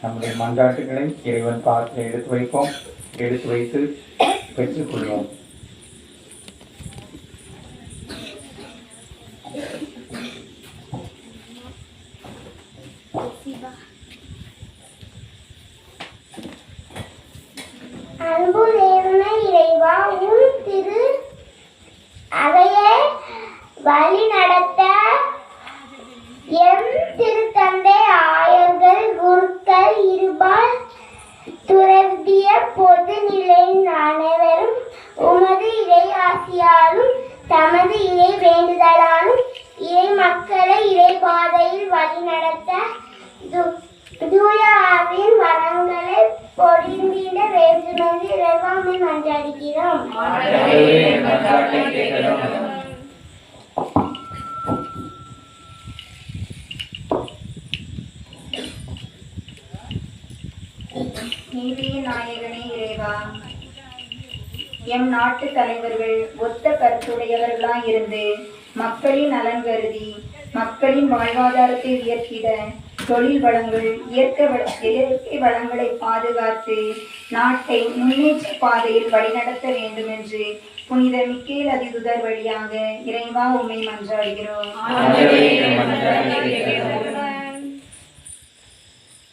நம்முடைய மன்றாட்டுகளை இறைவன் பார்த்து எடுத்து வைப்போம் எடுத்து வைத்து பெற்றுக்கொள்வோம் அன்பு நேர்மை இறைவா உன் திரு அவையை வழி நடத்த எம் திருத்தந்தை ஆயர்கள் குருக்கள் இருபால் துறவிய பொது நிலையின் அனைவரும் உமது இறை ஆசியாலும் தமது இறை வேண்டுதலாலும் இறை மக்களை இறை பாதையில் வழிநடத்த து- தூய ஆவியின் வரங்களை பொழிந்திட வேண்டுமென்று இறைவாமை மன்றாடுகிறோம் நீதியின் நாயகனே இறைவா எம் நாட்டு தலைவர்கள் ஒத்த கருத்துடையவர்களாய் இருந்து மக்களின் நலன் கருதி மக்களின் வாழ்வாதாரத்தை உயர்த்திட தொழில் வளங்கள் இயற்கை வள- இயற்கை வளங்களை பாதுகாத்து நாட்டை முன்னேற்ற பாதையில் வழிநடத்த வேண்டும் என்று புனித மிக்கேல் அதிதுதர் வழியாக இறைவா உம்மை மன்றாடுகிறோம்.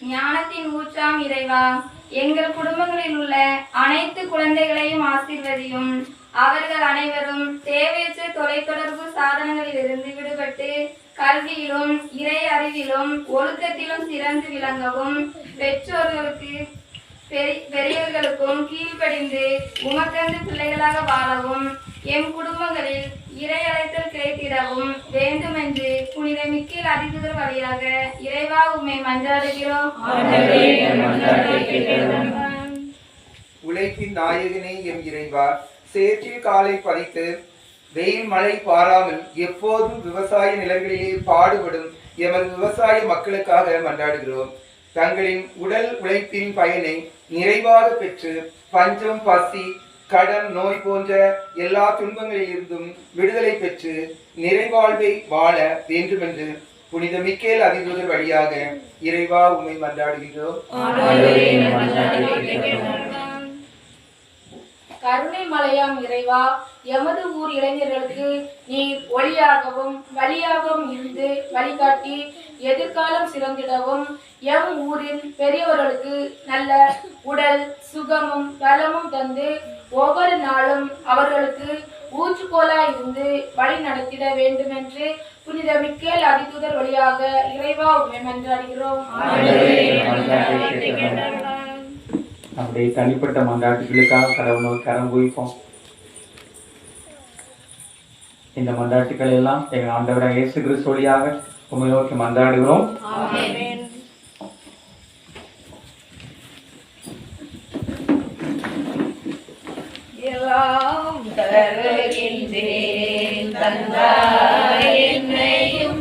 ஞானத்தின் ஊற்றாம் இறைவா எங்கள் குடும்பங்களில் உள்ள அனைத்து குழந்தைகளையும் ஆசீர்வதியும். அவர்கள் அனைவரும் தேவையற்ற தொலைத்தொடர்பு சாதனங்களிலிருந்து விடுபட்டு கல்வியிலும் இறை அறிவிலும் ஒழுக்கத்திலும் சிறந்து விளங்கவும் பெற்றோர்களுக்கு பெரி- பெரியவர்களுக்கும் கீழ்ப்படிந்து உமக்கந்து பிள்ளைகளாக வாழவும் எம் குடும்பங்களில் இறை அழைத்தல் கிடைத்திடவும் வேண்டுமென்று புனித மிக்கேல் அதிபர் வழியாக இறைவா உம்மை மன்றாடுகிறோம். உழைப்பின் நாயகனே எம் இறைவா சேற்றில் காலை பதித்து வெயில் மழை பாராமல் எப்போதும் விவசாய நிலங்களிலே பாடுபடும் எமது விவசாய மக்களுக்காக மன்றாடுகிறோம். தங்களின் உடல் உழைப்பின் பயனை நிறைவாக பெற்று பஞ்சம் பசி கடன் நோய் போன்ற எல்லா துன்பங்களிலிருந்தும் விடுதலை பெற்று நிறைவாழ்வை வாழ வேண்டுமென்று புனித மிக்கேல் அதிதூதர் வழியாக இறைவா உண்மை மன்றாடுகின்றோம். கருணை மலையாம் இறைவா எமது ஊர் இளைஞர்களுக்கு நீர் ஒளியாகவும் வழியாகவும் இருந்து வழிகாட்டி எதிர்காலம் சிறந்திடவும் எம் ஊரின் பெரியவர்களுக்கு நல்ல உடல் சுகமும் பலமும் தந்து ஒவ்வொரு நாளும் அவர்களுக்கு ஊற்றுக்கோலாய் இருந்து வழி நடத்திட வேண்டுமென்று புனித மிக்கேல் அதிதூதர் வழியாக இறைவா உண்மை மன்றாடுகிறோம். நம்முடைய தனிப்பட்ட மன்றாட்டுகளுக்காக கடவுள் நோக்கி கரம் குவிப்போம். இந்த மன்றாட்டுக்கள் எல்லாம் எங்கள் ஆண்டவராக இயேசு கிறிஸ்து வழியாக உண்மை நோக்கி மன்றாடுகிறோம். தருகின்றேன் தந்தாய் என்னையும்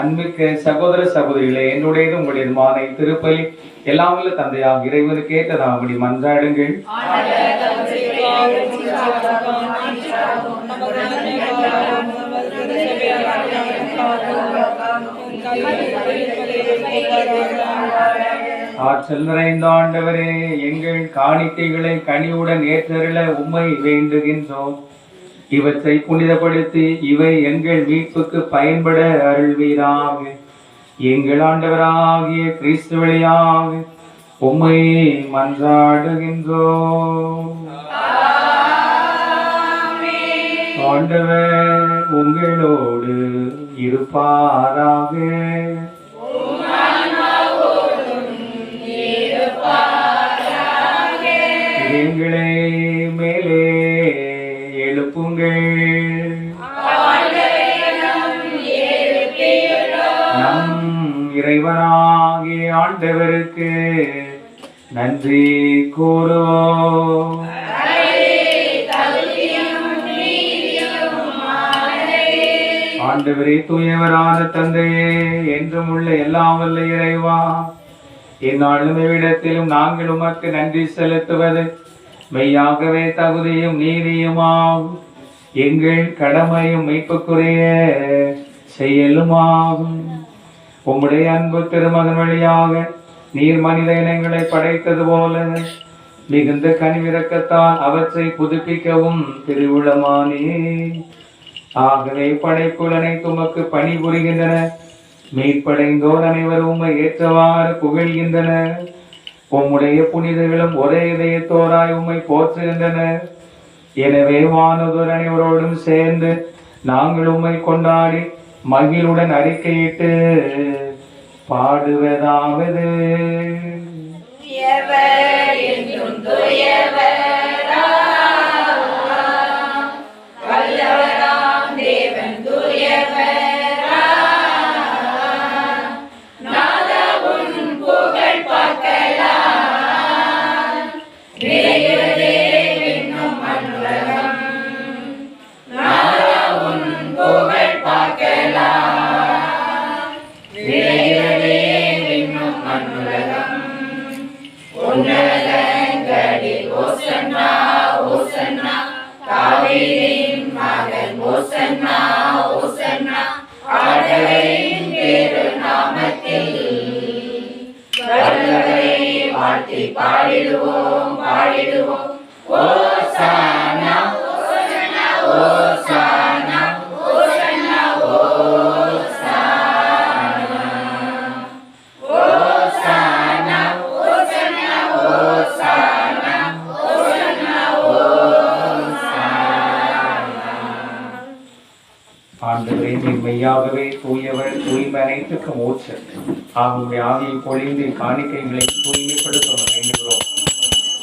அன்புக்கு சகோதர சகோதரிகளே என்னுடையது உங்களுடையதுமான திருப்பலி. எல்லாம் வல்ல தந்தையாக இறைவனுக்கு அப்படி மன்றாடுங்கள். ஆற்றல் நிறைந்த ஆண்டவரே எங்கள் காணிக்கைகளை கனிவுடன் ஏற்றருள உண்மை வேண்டுகின்றோம். இவற்றை புனிதப்படுத்தி இவை எங்கள் மீட்புக்கு பயன்பட அருள்வீராக. எங்கள் ஆண்டவராகிய கிறிஸ்து வழியாக உம்மை மன்றாடுகின்றோம். ஆண்டவர் உங்களோடு இருப்பாராக. நன்றி கூறோ. ஆண்டவரே தூயவரான தந்தையே என்றும் உள்ள எல்லாம் வல்ல இறைவா. இந்நாளும் இவ்விடத்திலும் நாங்கள் உமக்கு நன்றி செலுத்துவது. மெய்யாகவே தகுதியும் நீதியுமாம். எங்கள் கடமையும் மீட்புக்குரிய செயலுமாகும். உம்முடைய அன்பு திருமகன் வழியாக நீர் மனித இனங்களை படைத்தது போல மிகுந்த கனிவிறக்கத்தால் அவற்றை புதுப்பிக்கவும் திருவிழமானே. ஆகவே படைப்புலனை துமக்கு பணி பணிபுரிகின்றன. மீட்படைந்தோர் அனைவரும் உம்மை ஏற்றவாறு புகழ்கின்றனர் உம்முடைய புனிதர்களும் ஒரே இதயத்தோராய் உம்மை போற்றுகின்றனர் எனவே வானதூர் அனைவரோடும் சேர்ந்து நாங்கள் உம்மை கொண்டாடி மகிழுடன் அறிக்கையிட்டு பாடுவதாவது. துயவர் என்றும் துயவர் வாழ்த்தி பாடிடுவோம் பாடிடுவோம். ஓ சானா ஓசானா ஓசானா ஓசானா ஓசானா ஓ ஆண்டவரே மெய்யாகவே தூயவர் தூய்மை அனைத்துக்கும் ஊற்று ஆகவே ஆவியை பொழிந்து காணிக்கைகளை தூய்மைப்படுத்த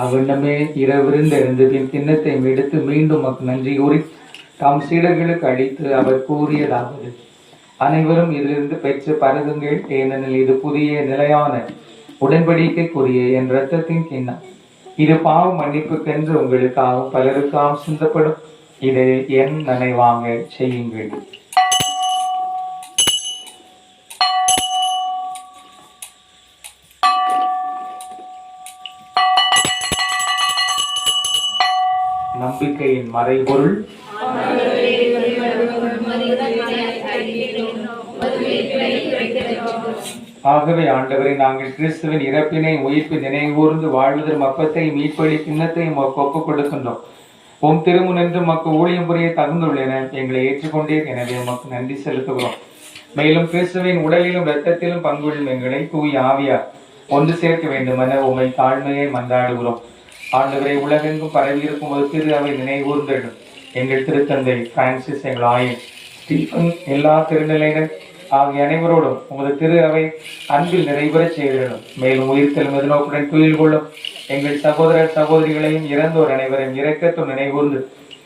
அவ்வண்ணமே இரவிருந்த இருந்ததின் கிண்ணத்தை எடுத்து மீண்டும் நன்றி கூறி தாம் சீடர்களுக்கு அளித்து அவர் கூறியதாவது அனைவரும் இதிலிருந்து பெற்று பருகுங்கள். ஏனெனில் இது புதிய நிலையான உடன்படிக்கைக்குரிய என் இரத்தத்தின் கிண்ணம். இது பாவ மன்னிப்புக்கென்று உங்களுக்காகவும் பலருக்காக சிந்தப்படும். இதை என் நினைவாங்க செய்யுங்கள். நம்பிக்கையின் மறைபொருள். ஆகவே ஆண்டவரை நாங்கள் கிறிஸ்துவின் இறப்பினை உயிர்ப்பு நினைவூர்ந்து வாழ்வதற்கு அப்பத்தை மீட்பளி கிண்ணத்தை ஒப்புக் கொடுக்கின்றோம் உம் திருமுனென்று மக்கு ஊழியம் புரிய தகுந்துள்ளன. எங்களை ஏற்றுக்கொண்டீர். எனவே உமக்கு நன்றி செலுத்துகிறோம். மேலும் கிறிஸ்துவின் உடலிலும் இரத்தத்திலும் பங்குள்ளும் எங்களை தூய் ஆவியார். ஒன்று சேர்க்க வேண்டுமென உமை தாழ்மையை மன்றாடுகிறோம். ஆண்டவரை உலகெங்கும் பரவியிருக்கும் ஒரு திரு அவை நினைவூர்ந்திடும் எங்கள் திருத்தந்தை பிரான்சிஸ் எங்கள் ஆயின் ஸ்டீஃபன் எல்லா திருநிலைகள் ஆகிய அனைவரோடும் உமது திரு அவை அன்பில் நிறைவேறச் செய்திடணும் மேலும் உயிர்த்தல் மெதுநோக்குடன் துயில் கொள்ளும் எங்கள் சகோதரர் சகோதரிகளையும் இறந்தோர் அனைவரையும் இரக்கத்தும் நினைவூர்ந்து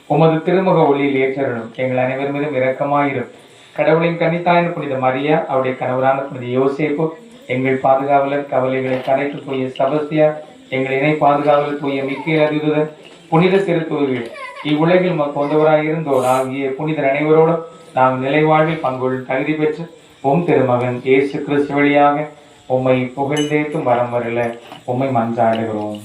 உமது திருமுக ஒளியில் ஏற்றணும் எங்கள் அனைவர் மீதும் இரக்கமாயிரும். கடவுளின் கன்னித்தாயின் புனித மரியா அவருடைய கணவரான புனித யோசேப்பு எங்கள் பாதுகாவலர் கவலைகளை கரைத்து போய் சபஸ்தியா எங்கள் இணை பாதுகாவலர் போய மிக்க அறிவுத புனித திருத்துவர்கள் இவ்வுலகில் கொண்டவராயிருந்தோர் ஆகிய புனிதர் அனைவரோடும் நாம் நிலைவாழ்வில் பங்குள் தகுதி பெற்று உம் திருமகன் இயேசு கிறிஸ்து வழியாக உம்மை புகழ்ந்தேத்தும் வரம் வரல உம்மை மன்றாடுகிறோம்.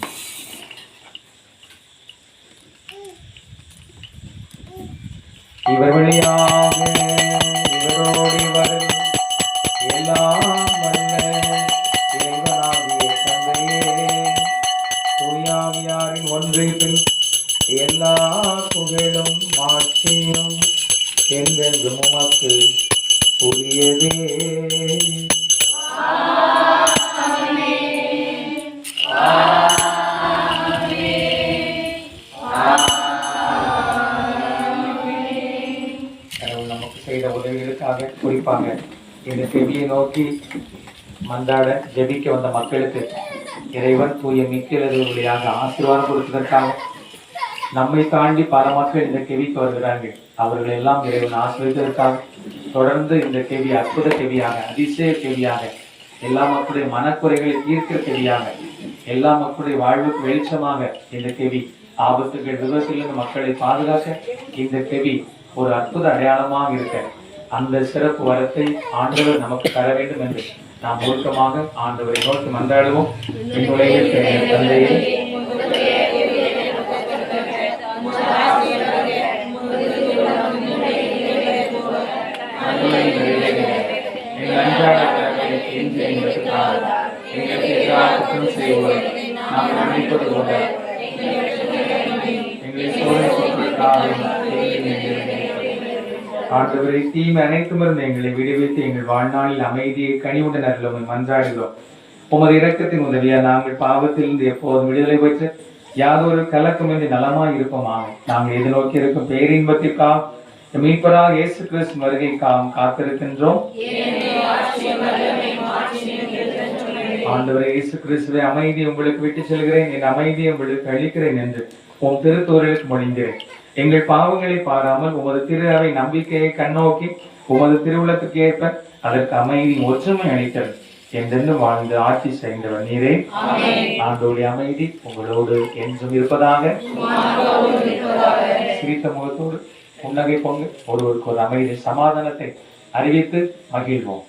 இவர் வழியாக சாட்சியம் எங்கெங்கும் உமக்கு உரியதே நமக்கு செய்த உதவிகளுக்காக குறிப்பாக இந்த செவியை நோக்கி மந்தாட ஜெபிக்க வந்த மக்களுக்கு இறைவன் தூய மிக்கலது வழியாக ஆசீர்வாதம் கொடுத்ததற்காக நம்மை தாண்டி பல மக்கள் இந்த கெவிக்கு வருகிறார்கள். அவர்கள் எல்லாம் இறைவன் ஆசிரியத்திற்காக தொடர்ந்து இந்த கெவி அற்புத கெவியாக அதிசய கெவியாக எல்லா மக்களுடைய மனக்குறைகளை தீர்க்கிற கெவியாக எல்லா மக்களுடைய வாழ்வுக்கு வெளிச்சமாக இந்த கெவி ஆபத்துகள் விபத்திலிருந்து மக்களை பாதுகாக்க இந்த கெவி ஒரு அற்புத அடையாளமாக இருக்க. அந்த சிறப்பு வரத்தை ஆண்டவர் நமக்கு தர வேண்டும் என்று நாம் ஒழுக்கமாக ஆண்டவரை நோக்கி மன்றாடுவோம். நாம் மன்னிப்பது போல எங்களை சோதனைக்குட்படுத்தாதேயும் தீமையில் இருந்து ஆண்டவரை தீமை அனைத்துமிருந்து எங்களை விடுவித்து எங்கள் வாழ்நாளில் அமைதியை கனிவுடன் அருளுமை மன்றாடுகிறோம். உமது இரக்கத்தின் உதவியால் நாங்கள் பாவத்திலிருந்து எப்போதும் விடுதலை பெற்று யாதொரு கலக்கமின்றி நலமாய் இருப்போமாக. நாங்கள் எதிர்நோக்கி இருக்கும் பேரின்பத்திற்காக மீட்பராக இயேசு கிறிஸ்து வருகைக்காக காத்திருக்கின்றோம். ஆண்டவரே இயேசு கிறிஸ்துவை அமைதி உங்களுக்கு விட்டு செல்கிறேன் என் அமைதியை உங்களுக்கு அளிக்கிறேன் என்று உம் திருத்தூரலுக்கு மொழிந்தேன் எங்கள் பாவங்களை பாராமல் உமது திரு அவை நம்பிக்கையை கண்ணோக்கி உமது திருவுளத்துக்கு ஏற்ப அதற்கு அமைதி ஒற்றுமை அளித்தல் என்றென்று வாழ்ந்து ஆட்சி செய்தவர் நீரே. ஆண்டோடைய அமைதி உங்களோடு என்றும் இருப்பதாக. சிரித்த முகத்தோடு புன்னகை பொங்கு ஒருவருக்கு ஒரு அமைதி சமாதானத்தை அறிவித்து மகிழ்வோம்.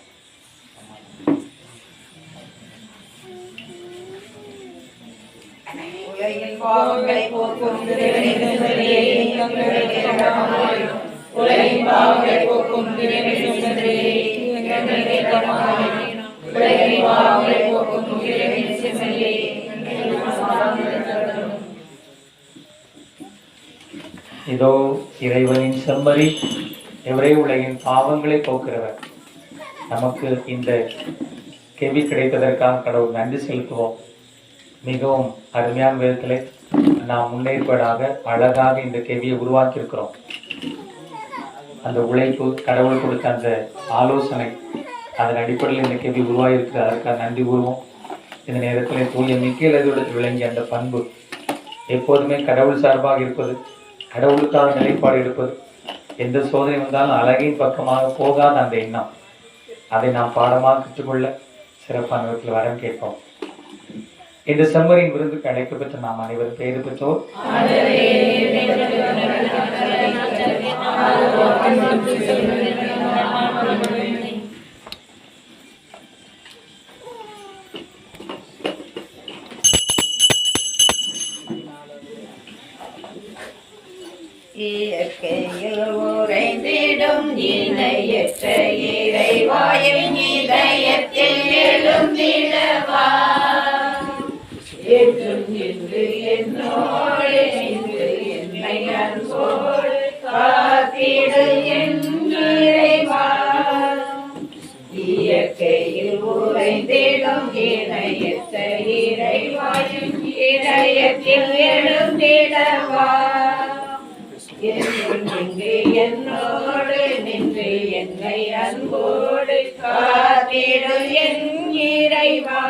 பாவங்களை போக்கும் உலகின் பாவங்களை போக்கும் உலகின் பாவங்களை போக்கும் இதோ இறைவனின் செம்மறி எவரே உலகின் பாவங்களை போக்குறவர் நமக்கு இந்த கேள்வி கிடைத்ததற்காக கடவுள் நன்றி செலுத்துவோம். மிகவும் அருமையான விதத்தில் நாம் முன்னேற்பாடாக அழகாக இந்த கேள்வியை உருவாக்கியிருக்கிறோம். அந்த உழைப்பு கடவுள் கொடுத்த அந்த ஆலோசனை அதன் அடிப்படையில் இந்த கேள்வி உருவாகியிருக்கிறது. அதற்காக நன்றி கூறுவோம். இந்த நேரத்தில் தூய மிக்கேல் விளங்கிய அந்த பண்பு எப்போதுமே கடவுள் சார்பாக இருப்பது கடவுளுக்காக நிலைப்பாடு எடுப்பது எந்த சோதனை வந்தாலும் அழகின் பக்கமாக போகாத அந்த எண்ணம். அதை நாம் பாடமாக கற்றுக்கொள்ள சிறப்பான விதத்தில் வரம் கேட்போம். இந்த செம்மரின் விருந்துக்கு அழைக்கப்பட்ட நாம் அனைவர் பெயர் பெற்றோர் Thank you. என்னோடு என்னை அன்போடு காத்திடும் என் இறைவா.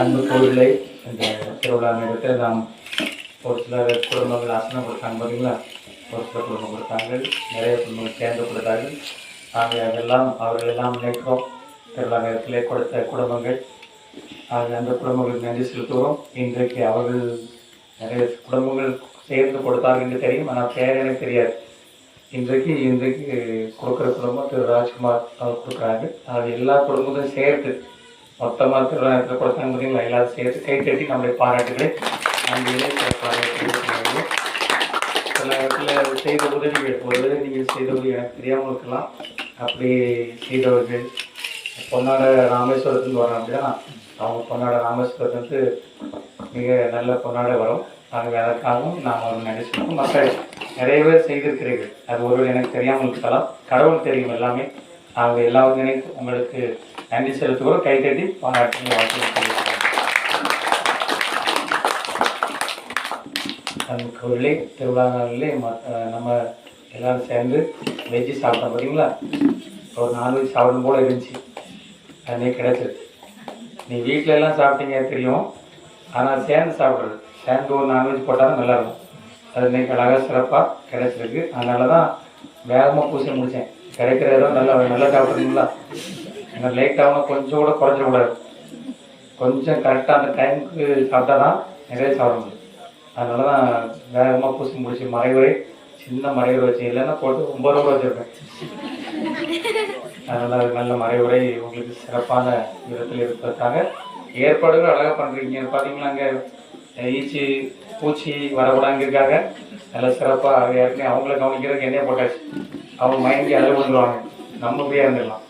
அன்பு கோவிலை இந்த திருவிழா நேரத்தில் நாம் ஒரு சில குடும்பங்கள் ஆசனம் கொடுத்தாங்க பார்த்தீங்களா ஒரு சில குடும்பம் கொடுத்தாங்க நிறைய குடும்பங்கள் சேர்ந்து கொடுத்தார்கள் ஆகவே அதெல்லாம் அவர்கள் எல்லாம் நினைக்கிறோம். திருவிழா நேரத்திலே கொடுத்த குடும்பங்கள். ஆக அந்த குடும்பங்களுக்கு நன்றி செலுத்துகிறோம். இன்றைக்கு அவர்கள் நிறைய குடும்பங்கள் சேர்ந்து கொடுத்தார்கள் என்று தெரியும் ஆனால் பேர் எனக்கு தெரியாது. இன்றைக்கு இன்றைக்கு கொடுக்குற குடும்பம் திரு ராஜ்குமார் அவர் கொடுக்குறாங்க அது எல்லா குடும்பத்தையும் சேர்த்து மொத்தமாக திருவிழாத்தில் கொடுத்தாங்க பார்த்தீங்களா எல்லாரும் சேர்த்து கை தட்டி நம்முடைய பாராட்டுகளை நன்றிகளை சிறப்பாக சில இடத்துல செய்த உதவிகள் ஒருவேளை நீங்கள் செய்த எனக்கு தெரியாமல் இருக்கலாம். அப்படி செய்தவர்கள் பொன்னாட ராமேஸ்வரத்துலேருந்து வரோம் அப்படின்னா அவங்க பொன்னாட ராமேஸ்வரத்துக்கு மிக நல்ல பொன்னாட வரும். ஆகவே அதற்காகவும் நாம் ஒரு நினைச்சிருக்கோம். மக்கள் நிறைய பேர் செய்திருக்கிறீர்கள். அது ஒருவேளை எனக்கு தெரியாமல் இருக்கலாம். கடவுள் தெரியும் எல்லாமே. ஆகவே எல்லாரும் உங்களுக்கு நன்றி செலுத்துகிறோம் கைத்தட்டி கட்டி பாராட்டி தெரிவிக்கிறோம் கோவிலே திருவிழா நாளிலே ம- நம்ம எல்லாரும் சேர்ந்து வெஜ்ஜு சாப்பிட்டோம் பார்த்தீங்களா ஒரு நான்வெஜ் சாப்பிடும் போல இருந்துச்சு. அன்னைக்கு கிடைச்சது நீ வீட்டில எல்லாம் சாப்பிட்டீங்க தெரியும். ஆனால் சேர்ந்து சாப்பிட்றது. சேர்ந்து ஒரு நான்வெஜ் போட்டால் நல்லாயிருக்கும். அது இன்றைக்கி அழகாக சிறப்பாக கிடைச்சிருக்கு. அதனால தான் வேகமாக பூசி முடித்தேன் கிடைக்கிற இடம் நல்லா நல்லா சாப்பிட்றீங்களா எனக்கு லேட் ஆகணும் கொஞ்சம் கூட குறைஞ்சிடக்கூடாது கொஞ்சம் கரெக்டாக அந்த டைமுக்கு சாப்பிட்டா தான் நிறைய சாப்பிட முடியும். அதனால தான் வேகமாக பூசி முடிச்சு மறைவுரை சின்ன மறைவுரை வச்சு இல்லைன்னா போட்டு ஒம்பது ரூபா வச்சுருப்பேன். அதனால் நல்ல மறைவுரை உங்களுக்கு சிறப்பான விதத்தில் இருப்பதற்காக ஏற்பாடுகள் அழகாக பண்ணுறீங்க பார்த்தீங்களா அங்கே? ஈச்சி பூச்சி வரக்கூடாதுங்கிறதுக்காக நல்ல சிறப்பாக யாருக்குமே அவங்கள கவனிக்கிறதுக்கு என்ன போட்டாச்சு. அவங்க மயங்கி அளவு வந்துடுவாங்க நம்ம போய் இருந்துடலாம்.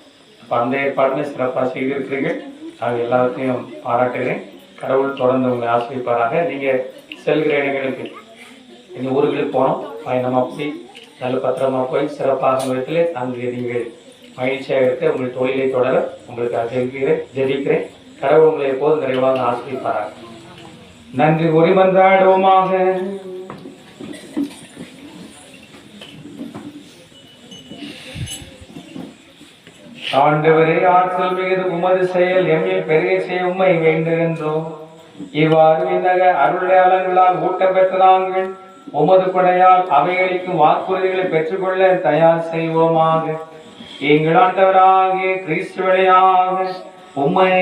அப்போ ஏற்பாடுமே சிறப்பாக செய்திருக்கிறீர்கள் நான் எல்லாத்தையும் பாராட்டுகிறேன். கடவுள் தொடர்ந்து உங்களை ஆசிரியப்பாராக நீங்கள் செல்கிற இடங்களுக்கு இந்த ஊர்களுக்கு போனோம். பயணமாக போய் நல்ல பத்திரமாக போய் சிறப்பாக விதத்தில் அங்கே நீங்கள் மகிழ்ச்சியாக இருக்க உங்கள் தொழிலை தொடர உங்களுக்கு ஜெபிக்கிறேன் ஜெபிக்கிறேன். கடவுள் உங்களை எப்போதும் நிறைவாக ஆசிரியப்பாராக நன்றி உரிமன்றாடுவோமாக. ஆண்டவரே ஆற்றல் மிகுது உமது செயல் எம்மை பெரிய செய்ய உண்மை வேண்டுகின்றோம். இவ்வாறு விண்ணக அருளையாளர்களால் ஊட்டம் பெற்றதாங்கள் உமது கொடையால் அவைகளுக்கும் வாக்குறுதிகளை பெற்றுக்கொள்ள தயார் செய்வோமாக. எங்கள் ஆண்டவராகிய கிறிஸ்துவனையாக உம்மை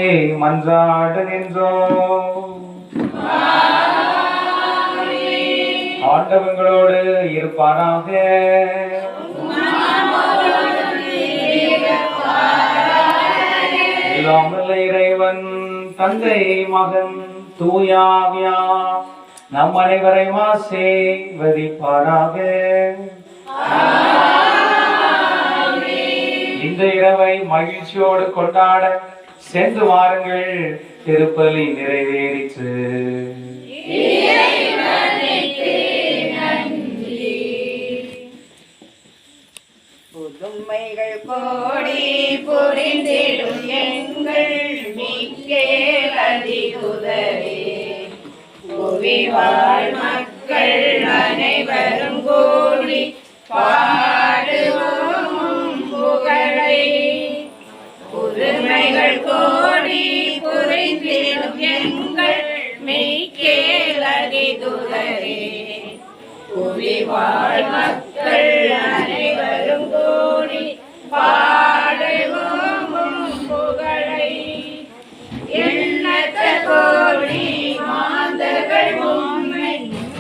மன்றாட நின்றோம். ஆண்டவங்களோடு இருப்பாராக. எல்லாம் வல்ல இறைவன் தந்தை மகன் தூயாவியா நம் அனைவரையும் ஆசீர்வதிப்பாராக இந்த இரவை மகிழ்ச்சியோடு கொண்டாட சென்று வாருங்கள் திருப்பலி நிறைவேறிற்று. கோடி புரிந்திடும் எங்கள் மிக்கேல் அதிகுதரே புவி மக்கள் அனைவரும் கூடி பாடுவோம் புகழை. புதுமைகள் கோடி புரிந்திடும் எங்கள் மிக்கேல் அதிகுதரே புவி மக்கள் அனைவரும் பாடுவோம் உம் புகழை. எண்ணற்ற கோடி மாந்தர்கள் உம்மை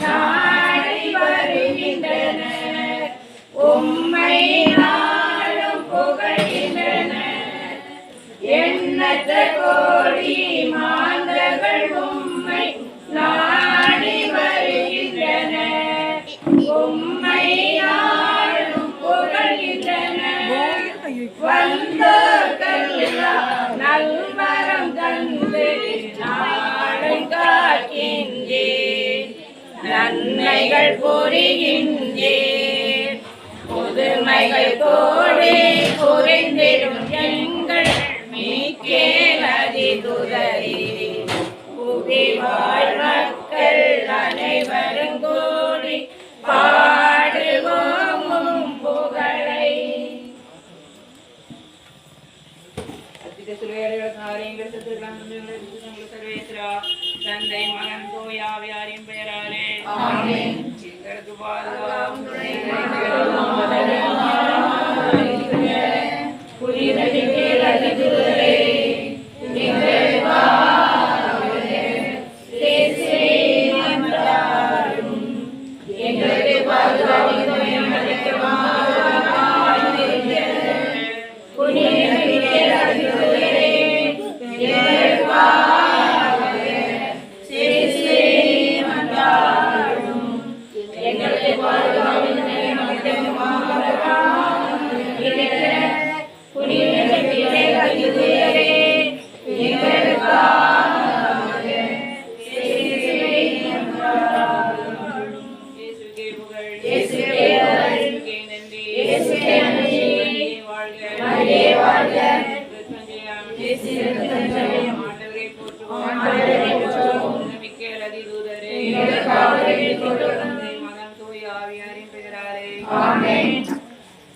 நாடி வருகின்றனர் உம்மை நாளும் புகழ்கின்றனர் எண்ணற்ற கோடி நன்மைகள் புரிகின்றேன் புதுமைகள் கோடி புரிந்திடும் எங்கள் மீக்கேல் அதிதுதரே புவி வாழ்